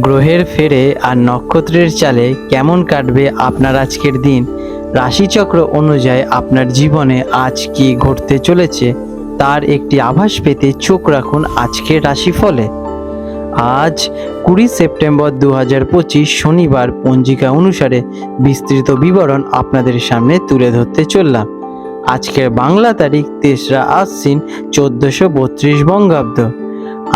গ্রহের ফেরে আর নক্ষত্রের চালে কেমন কাটবে আপনার আজকের দিন? রাশিচক্র অনুযায়ী আপনার জীবনে আজ কি ঘটতে চলেছে? তার একটি আভাস পেতে চোখ রাখুন আজকের রাশিফলে। আজ কুড়ি সেপ্টেম্বর দু হাজার পঁচিশ শনিবার পঞ্জিকা অনুসারে বিস্তৃত বিবরণ আপনাদের সামনে তুলে ধরতে চললাম। আজকের বাংলা তারিখ তেসরা আশ্বিন চোদ্দোশো বত্রিশ বঙ্গাব্দ।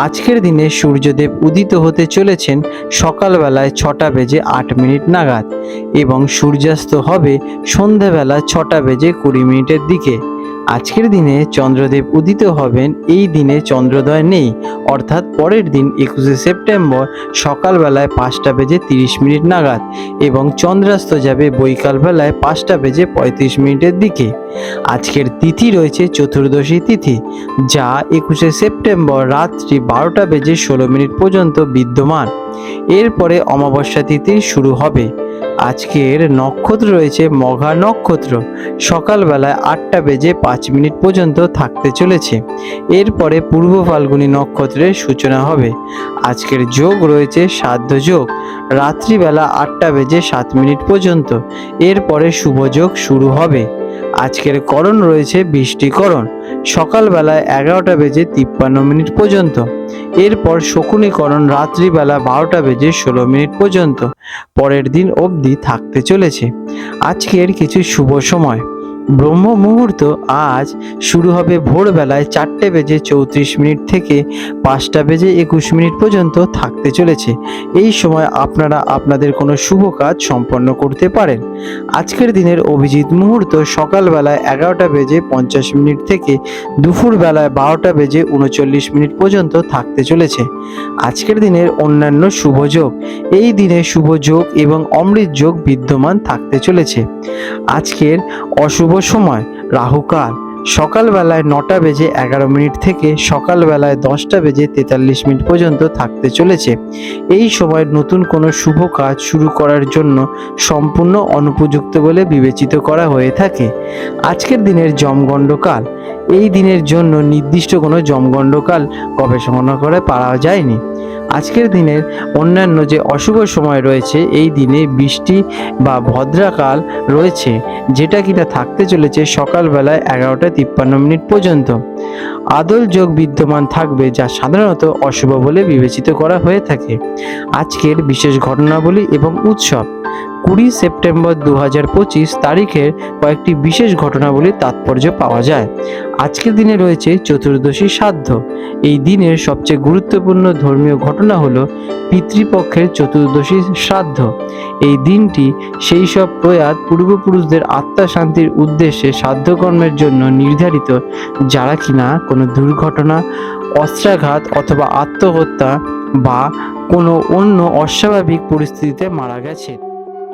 আজকের দিনে সূর্যদেব উদিত হতে চলেছেন সকালবেলায় ছটা বেজে আট মিনিট নাগাদ এবং সূর্যাস্ত হবে সন্ধেবেলা ছটা বেজে কুড়ি মিনিটের দিকে। আজকের দিনে চন্দ্রদেব উদিত হবেন, এই দিনে চন্দ্রোদয় নেই। অর্থাৎ পরের দিন একুশে সেপ্টেম্বর সকালবেলায় পাঁচটা বেজে তিরিশ মিনিট নাগাদ এবং চন্দ্রাস্ত যাবে বৈকালবেলায় পাঁচটা বেজে পঁয়ত্রিশ মিনিটের দিকে। আজকের তিথি রয়েছে চতুর্দশী তিথি, যা একুশে সেপ্টেম্বর রাত্রি বারোটা বেজে ষোলো মিনিট পর্যন্ত বিদ্যমান। এরপরে অমাবস্যা তিথি শুরু হবে। আজকের নক্ষত্র রয়েছে মঘা নক্ষত্র। সকালবেলায় আটটা বেজে পাঁচ মিনিট পর্যন্ত থাকতে চলেছে। এরপরে পূর্ব ফাল্গুনি নক্ষত্রের সূচনা হবে। আজকের যোগ রয়েছে সাধ্য যোগ। রাত্রিবেলা আটটা বেজে সাত মিনিট পর্যন্ত। এরপরে শুভ যোগ শুরু হবে। আজকের করণ রয়েছে বৃষ্টিকরণ। সকালবেলায় এগারোটা বেজে তিপ্পান্ন মিনিট পর্যন্ত। এরপর শকুনীকরণ রাত্রিবেলা বারোটা বেজে ষোলো মিনিট পর্যন্ত। পরের দিন অবধি থাকতে চলেছে। আজকের কিছু শুভ সময়। ব্রহ্ম মুহূর্ত আজ শুরু হবে ভোরবেলায় চারটে বেজে চৌত্রিশ মিনিট থেকে পাঁচটা বেজে একুশ মিনিট পর্যন্ত থাকতে চলেছে। এই সময় আপনারা আপনাদের কোনো শুভ কাজ সম্পন্ন করতে পারেন। আজকের দিনের অভিজিৎ মুহূর্ত সকালবেলায় এগারোটা বেজে পঞ্চাশ মিনিট থেকে দুপুরবেলায় বারোটা বেজে উনচল্লিশ মিনিট পর্যন্ত থাকতে চলেছে। আজকের দিনের অন্যান্য শুভ যোগ, এই দিনে শুভ যোগ এবং অমৃত যোগ বিদ্যমান থাকতে চলেছে। আজকের অশুভ সময় রাহুকাল সকালবেলায় নটা বেজে এগারো মিনিট থেকে সকালবেলায় দশটা বেজে তেতাল্লিশ মিনিট পর্যন্ত থাকতে চলেছে। এই সময় নতুন কোনো শুভ কাজ শুরু করার জন্য সম্পূর্ণ অনুপযুক্ত বলে বিবেচিত করা হয়ে থাকে। আজকের দিনের জমগণ্ডকাল। এই দিনের জন্য নির্দিষ্ট কোনো জমগণ্ডকাল গবেষণা করে পাওয়া যায়নি। আজকের দিনের অন্যান্য যে অশুভ সময় রয়েছে, এই দিনে বৃষ্টি বা ভদ্রাকাল রয়েছে, যেটা কিনা থাকতে চলেছে সকালবেলায় এগারোটা তিপ্পান্ন মিনিট পর্যন্ত। আদল যোগ বিদ্যমান থাকবে, যা সাধারণত অশুভ বলে বিবেচিত করা হয়ে থাকে। আজকের বিশেষ ঘটনাবলী এবং উৎসব। কুড়ি সেপ্টেম্বর দু হাজার পঁচিশ তারিখের কয়েকটি বিশেষ ঘটনাবলীর তাৎপর্য পাওয়া যায়। আজকের দিনে রয়েছে চতুর্দশী সাধ্য। এই দিনের সবচেয়ে গুরুত্বপূর্ণ ধর্মীয় ঘটনা হলো পিতৃপক্ষের চতুর্দশী শ্রাদ্ধ এই দিনটি সেই সব প্রয়াত পূর্বপুরুষদের আত্মা শান্তির উদ্দেশ্যে সাধ্যকর্মের জন্য নির্ধারিত, যারা কিনা কোনো দুর্ঘটনা, অস্ত্রাঘাত অথবা আত্মহত্যা বা কোনো অন্য অস্বাভাবিক পরিস্থিতিতে মারা গেছে।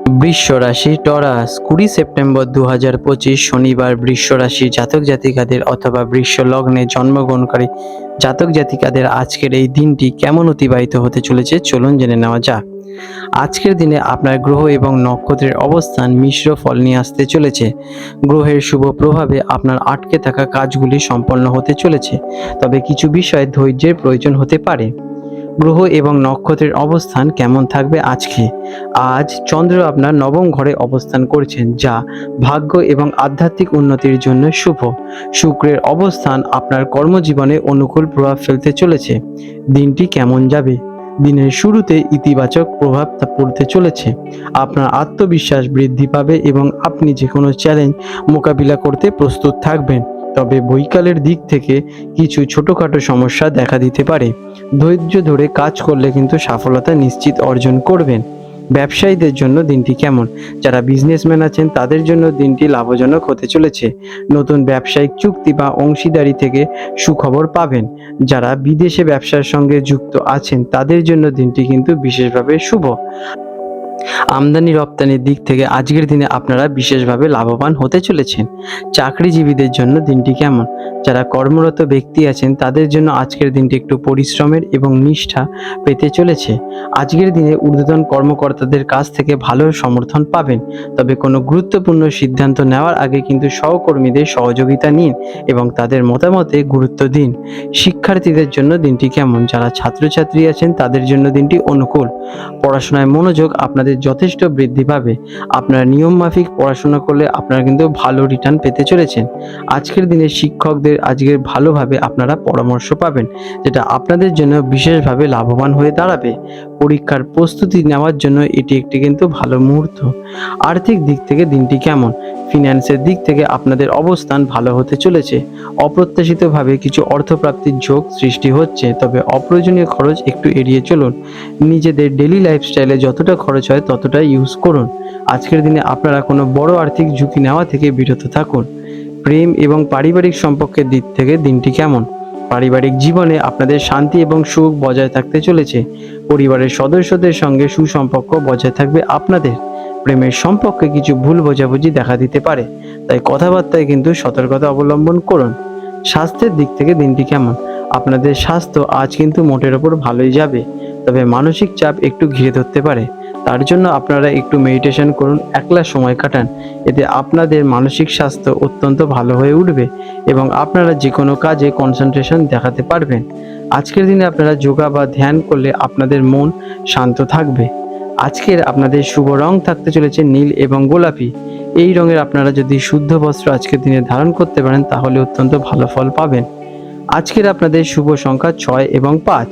বৃষ রাশি টরাস, কুড়ি সেপ্টেম্বর দু হাজার পঁচিশ শনিবার বৃষ রাশি জাতক জাতিকাদের অথবা বৃষ লগ্নে জন্মগ্রহণকারী জাতক জাতিকাদের আজকের এই দিনটি কেমন অতিবাহিত হতে চলেছে চলুন জেনে নেওয়া যাক। আজকের দিনে আপনার গ্রহ এবং নক্ষত্রের অবস্থান মিশ্র ফল নিয়ে আসতে চলেছে। গ্রহের শুভ প্রভাবে আপনার আটকে থাকা কাজগুলি সম্পন্ন হতে চলেছে। তবে কিছু বিষয়ে ধৈর্যের প্রয়োজন হতে পারে। গ্রহ এবং নক্ষত্রের অবস্থান কেমন থাকবে আজকে? আজ চন্দ্র আপনার নবম ঘরে অবস্থান করছেন, যা ভাগ্য এবং আধ্যাত্মিক উন্নতির জন্য শুভ। শুক্রের অবস্থান আপনার কর্মজীবনে অনুকূল প্রভাব ফেলতে চলেছে। দিনটি কেমন যাবে? দিনের শুরুতে ইতিবাচক প্রভাব পড়তে চলেছে। আপনার আত্মবিশ্বাস বৃদ্ধি পাবে এবং আপনি যে কোনো চ্যালেঞ্জ মোকাবিলা করতে প্রস্তুত থাকবেন। তবে বৈকালের দিক থেকে কিছু ছোটোখাটো সমস্যা দেখা দিতে পারে। ধৈর্য ধরে কাজ করলে কিন্তু সফলতা নিশ্চিত অর্জন করবেন। ব্যবসায়ীদের জন্য দিনটি কেমন? যারা বিজনেসম্যান আছেন, তাদের জন্য দিনটি লাভজনক হতে চলেছে। নতুন ব্যবসায়িক চুক্তি বা অংশীদারি থেকে সুখবর পাবেন। যারা বিদেশে ব্যবসার সঙ্গে যুক্ত আছেন, তাদের জন্য দিনটি কিন্তু বিশেষভাবে শুভ। আমদানি রপ্তানির দিক থেকে আজকের দিনে আপনারা বিশেষভাবে লাভবান হতে চলেছেন। চাকরিজীবীদের জন্য দিনটি কেমন? যারা কর্মরত ব্যক্তি আছেন, তাদের জন্য আজকের দিনটি একটু পরিশ্রমের এবং নিষ্ঠা পেতে চলেছে। আজকের দিনে ঊর্ধ্বতন কর্মকর্তাদের কাছ থেকে ভালো সমর্থন পাবেন। তবে কোনো গুরুত্বপূর্ণ সিদ্ধান্ত নেওয়ার আগে কিন্তু সহকর্মীদের সহযোগিতা নিন এবং তাদের মতামতে গুরুত্ব দিন। শিক্ষার্থীদের জন্য দিনটি কেমন? যারা ছাত্রছাত্রী আছেন, তাদের জন্য দিনটি অনুকূল। পড়াশোনায় মনোযোগ আপনাদের যথেষ্ট বৃদ্ধি পাবে। আপনারা নিয়ম মাফিক পড়াশোনা করলে আপনারা কিন্তু ভালো রিটার্ন পেতে চলেছেন। আজকের দিনে শিক্ষকদের আজকের ভালোভাবে আপনারা পরামর্শ পাবেন, যেটা আপনাদের জন্য বিশেষভাবে লাভবান হয়ে দাঁড়াবে। পরীক্ষার প্রস্তুতি নেওয়ার জন্য এটি একটি কিন্তু ভালো মুহূর্ত। আর্থিক দিক থেকে দিনটি কেমন? ফিন্যান্সের দিক থেকে আপনাদের অবস্থান ভালো হতে চলেছে। অপ্রত্যাশিতভাবে কিছু অর্থপ্রাপ্তির যোগ সৃষ্টি হচ্ছে, তবে অপ্রয়োজনীয় খরচ একটু এড়িয়ে চলুন। নিজেদের ডেলি লাইফস্টাইলে যতটা খরচ হয় ততটা ইউজ করুন। আজকের দিনে আপনারা কোনো বড় আর্থিক ঝুঁকি নেওয়া থেকে বিরত থাকুন। প্রেম এবং পারিবারিক সম্পর্কের দিক থেকে দিনটি কেমন? পারিবারিক জীবনে আপনাদের শান্তি এবং সুখ বজায় থাকতে চলেছে। পরিবারের সদস্যদের সঙ্গে সুসম্পর্ক বজায় থাকবে আপনাদের। প্রেমের সম্পর্কে কিছু ভুল বোঝাবুঝি দেখা দিতে পারে, তাই কথাবার্তায় কিন্তু সতর্কতা অবলম্বন করুন। স্বাস্থ্যের দিক থেকে দিনটি কেমন? আপনাদের স্বাস্থ্য আজ কিন্তু মোটের ওপর ভালোই যাবে, তবে মানসিক চাপ একটু ঘিরে ধরতে পারে। তার জন্য আপনারা একটু মেডিটেশন করুন, একলা সময় কাটান। এতে আপনাদের মানসিক স্বাস্থ্য অত্যন্ত ভালো হয়ে উঠবে এবং আপনারা যে কোনো কাজে কনসেন্ট্রেশন দেখাতে পারবেন। আজকের দিনে আপনারা যোগা বা ধ্যান করলে আপনাদের মন শান্ত থাকবে। আজকের আপনাদের শুভ রং থাকতে চলেছে নীল এবং গোলাপি। এই রঙের আপনারা যদি শুদ্ধ বস্ত্র আজকের দিনে ধারণ করতে পারেন, তাহলে অত্যন্ত ভালো ফল পাবেন। আজকের আপনাদের শুভ সংখ্যা ছয় এবং পাঁচ।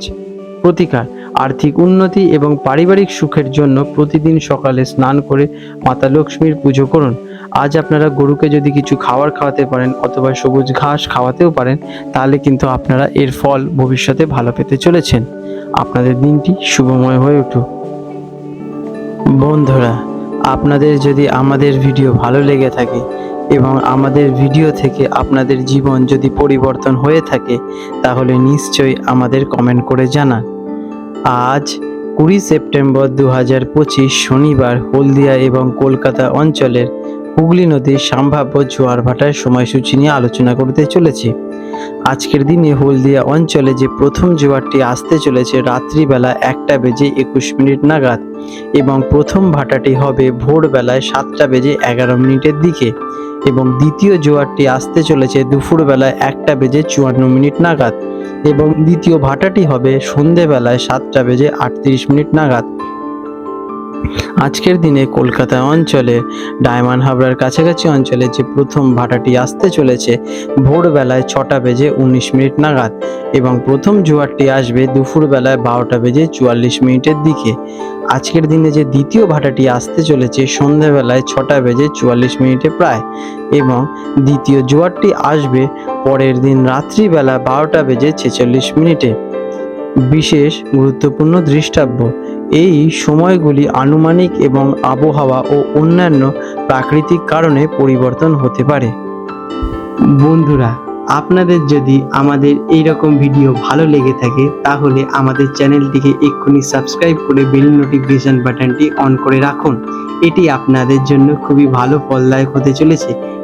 প্রতিকার আর্থিক উন্নতি এবং পারিবারিক সুখের জন্য প্রতিদিন সকালে স্নান করে মাতা লক্ষ্মীর পুজো করুন। আজ আপনারা গরুকে যদি কিছু খাবার খাওয়াতে পারেন অথবা সবুজ ঘাস খাওয়াতেও পারেন, তাহলে কিন্তু আপনারা এর ফল ভবিষ্যতে ভালো পেতে চলেছেন। আপনাদের দিনটি শুভময় হয়ে উঠুক। বন্ধুরা, আপনাদের যদি আমাদের ভিডিও ভালো লেগে থাকে এবং আমাদের ভিডিও থেকে আপনাদের জীবন যদি পরিবর্তন হয়ে থাকে, তাহলে নিশ্চয়ই আমাদের কমেন্ট করে জানান। আজ কুড়ি সেপ্টেম্বর দু পঁচিশ শনিবার হলদিয়া এবং কলকাতা অঞ্চলের হুগলি নদীর সম্ভাব্য জোয়ার ভাটার সময়সূচি নিয়ে আলোচনা করতে চলেছি। আজকের দিনে হলদিয়া অঞ্চলে যে প্রথম জোয়ারটি আসতে চলেছে রাত্রিবেলা একটা বেজে একুশ মিনিট নাগাদ এবং প্রথম ভাটাটি হবে ভোরবেলায় সাতটা বেজে এগারো মিনিটের দিকে এবং দ্বিতীয় জোয়ারটি আসতে চলেছে দুপুরবেলায় একটা বেজে চুয়ান্ন মিনিট নাগাদ। এবং দ্বিতীয় ভাটাটি হবে সন্ধেবেলায় সাতটা বেজে আটত্রিশ মিনিট নাগাদ। আজকের দিনে কলকাতা অঞ্চলে, ডায়মন্ড হাবড়ার কাছাকাছি অঞ্চলে যে প্রথম ভাটাটি আসতে চলেছে, ভোরবেলায় ছটা বেজে উনিশ মিনিট নাগাদ এবং প্রথম জোয়ারটি আসবে দুপুরবেলায় বারোটা বেজে চুয়াল্লিশ মিনিটের দিকে। আজকের দিনে যে দ্বিতীয় ভাটাটি আসতে চলেছে, সন্ধ্যাবেলায় ছটা বেজে চুয়াল্লিশ মিনিটে প্রায় এবং দ্বিতীয় জোয়ারটি আসবে পরের দিন রাত্রিবেলা বারোটা বেজে ছেচল্লিশ মিনিটে। বিশেষ গুরুত্বপূর্ণ দৃষ্টাব্য এই সময়গুলি আনুমানিক এবং আবহাওয়া ও অন্যান্য প্রাকৃতিক কারণে পরিবর্তন হতে পারে। বন্ধুরা, আপনাদের যদি আমাদের এই রকম ভিডিও ভালো লেগে থাকে, তাহলে আমাদের চ্যানেলটিকে এক্ষুনি সাবস্ক্রাইব করে বেল নোটিফিকেশন বাটনটি অন করে রাখুন। এটি আপনাদের জন্য খুবই ভালো, ফলদায়ক হতে চলেছে।